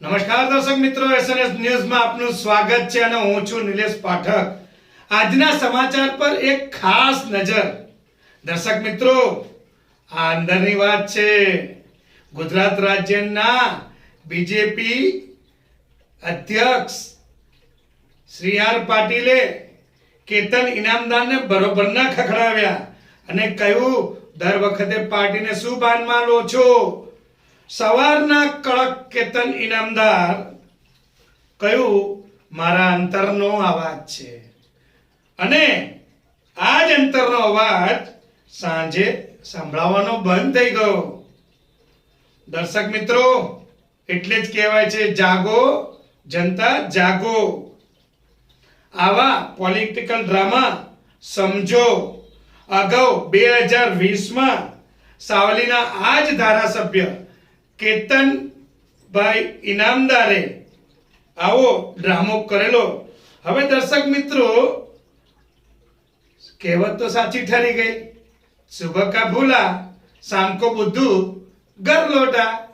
નમસ્કાર દર્શક મિત્રો એસએનએસ ન્યૂઝમાં આપનું સ્વાગત છે અને હું છું નિલેશ પાઠક. આજના સમાચાર પર એક ખાસ નજર. દર્શક મિત્રો, આ અંદરની વાત છે. ગુજરાત રાજ્યના બીજેપી અધ્યક્ષ શ્રી આર પાટીલે કેતન ઇનામદારને બરોબરના ખખડાવ્યા અને કહ્યું, દર વખતે પાર્ટીને શું બાનમાં લો છો? સવારના કડક કેતન ઇનામદાર કહ્યું, મારા અંતરનો અવાજ છે. અને આ જ અંતરનો અવાજ સાંજે સંભળાવવાનો બંધ થઈ ગયો. દર્શક મિત્રો, એટલે જ કહેવાય છે, જાગો, જનતા જાગો. આવા પોલિટિકલ ડ્રામા સમજો. અગાઉ બે હજાર વીસમાં સાવલીના આ જ ધારાસભ્ય કેતનભાઈ ઇનામદારે આવો ડ્રામો કરેલો. હવે દર્શક મિત્રો, કહેવત તો સાચી ઠરી ગઈ. સુબહ કા ભૂલા શામ કો બુદ્ધુ ગર લોટા